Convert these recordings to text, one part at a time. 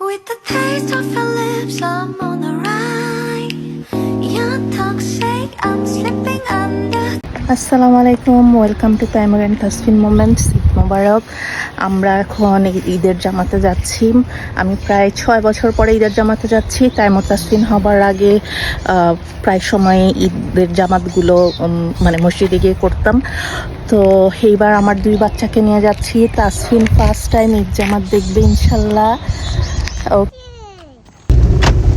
With the taste of your lips, I'm on. You're toxic, I'm slipping under. আসসালামু আলাইকুম welcome to primary and Tasfin moments Eid মোবারক। আমরা এখন ঈদের জামাতে যাচ্ছি। আমি প্রায় ছয় বছর পরে ঈদের জামাতে যাচ্ছি। তাই তাসফিন হবার আগে প্রায় সময় ঈদের জামাতগুলো মানে মসজিদে গিয়ে করতাম। তো এইবার আমার দুই বাচ্চাকে নিয়ে যাচ্ছি। তাসফিন ফার্স্ট টাইম ঈদ জামাত দেখবে ইনশাল্লাহ।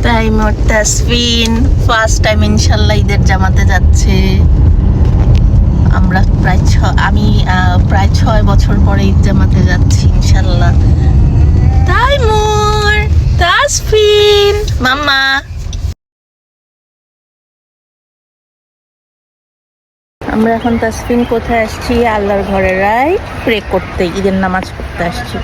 তাই মোর তাসফিন ফার্স্ট টাইম ইনশাল্লাহ ঈদের জামাতে যাচ্ছে। আমরা প্রায় ছ আমি প্রায় ছয় বছর পরে ঈদ জামাতে যাচ্ছি ইনশাল্লাহ তাই মোর তাসফিন মাম্মা। আমরা এখন তাসফিন কোথায় আসছি? আল্লাহর ঘরে রায় প্রে করতে, ঈদের নামাজ পড়তে আসছি।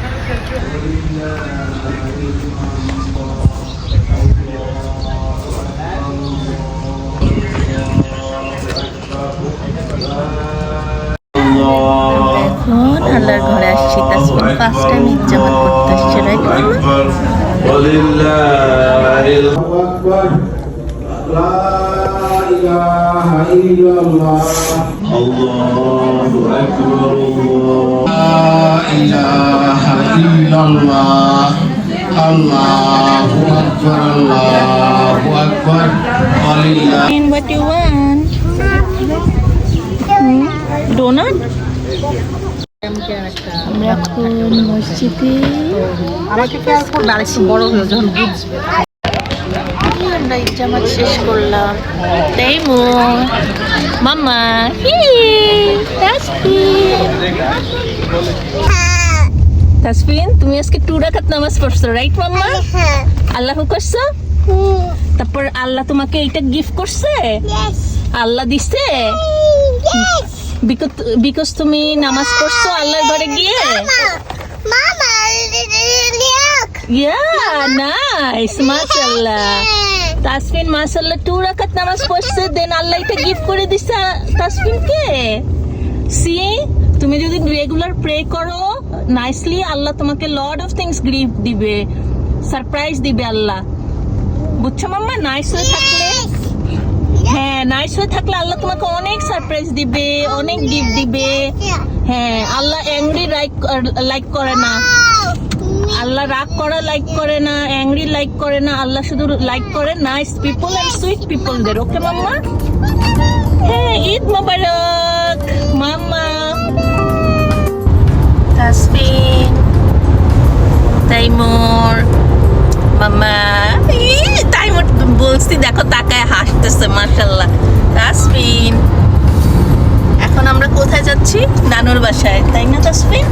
ফার্স্ট ফার্স্ট টাইম ঈদ জামাত করতে আসছে right And what do you want? Hmm? Donut? আমরা এখন মসজিদে আমাকে খেয়াল করবে? আরেকটু বড় যখন বুঝবে আমরা ঈদ শেষ করলাম। তাই মামা তাসফিন তুমি আজকে টু রাকাত নামাজ পড়ছো রাইট মাম্মা? আল্লাহ করছ? তারপর আল্লাহ তোমাকে এইটা গিফট করছে? আল্লাহ দিছে? বিকজ তুমি নামাজ পড়ছো আল্লাহর ঘরে গিয়ে? নামাজ দেন আল্লাহ দিছে তুমি যদি রেগুলার প্রে করো নাইসলি আল্লাহ তোমাকে লর্ড অফ থিংস গিফট দিবে সারপ্রাইজ দিবে আল্লাহ। বুঝছ মাম্মা? নাইস হয়ে থাকলে হ্যাঁ নাইস হয়ে থাকলে আল্লাহ তোমাকে অনেক সারপ্রাইজ দিবে, অনেক গিফট দিবে। হ্যাঁ আল্লাহ অ্যাংরি লাইক লাইক করে না। আল্লাহ রাগ করা লাইক করে না অ্যাংরি লাইক করে না। আল্লাহ শুধু লাইক করে নাইস পিপল এন্ড সুইট পিপলদের ওকে মাম্মা? হ্যাঁ ঈদ মোবারক, মাম্মা। তাসফিন যাচ্ছি নানুর বাসায় তাই না তাসফিন?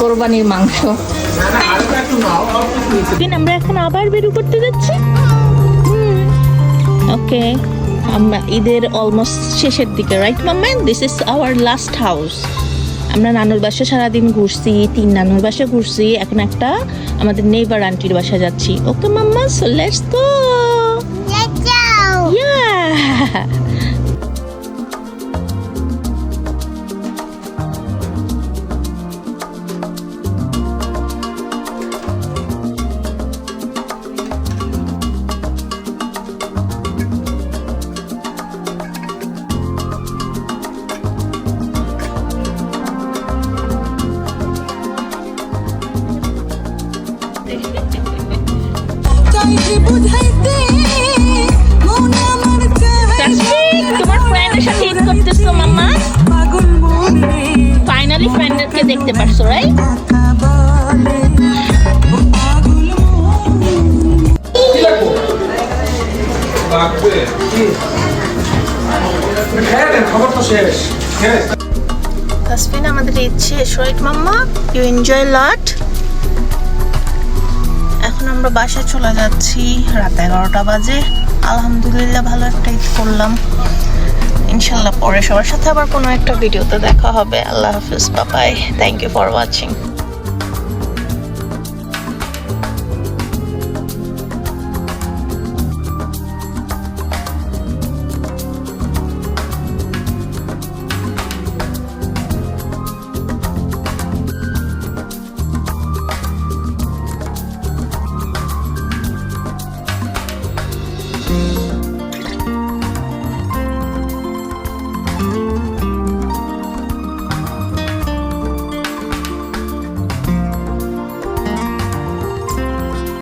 কোরবানির মাংস। আমরা এখন আবার বেরু করতে যাচ্ছি? ওকে আমরা ঈদের অলমোস্ট শেষের দিকে right mama? This is our last house আমরা নানুর বাসা সারাদিন ঘুরছি তিন নানুর বাসা ঘুরছি এখন একটা আমাদের নেইবার আন্টির বাসা যাচ্ছি। ওকে মাম্মা? সো লেটস গো তোমার ফ্রেন্ডের সাথে দেখতে পারছ রাইট তাসফিন, আমাদের ঈদ শেষ right mama you enjoy lot এখন আমরা বাসায় চলে যাচ্ছি। রাত এগারোটা বাজে। আলহামদুলিল্লাহ ভালো একটা ঈদ করলাম। ইনশাল্লাহ পরে সবার সাথে আবার কোনো একটা ভিডিওতে দেখা হবে। আল্লাহ হাফিজ Babai thank you for watching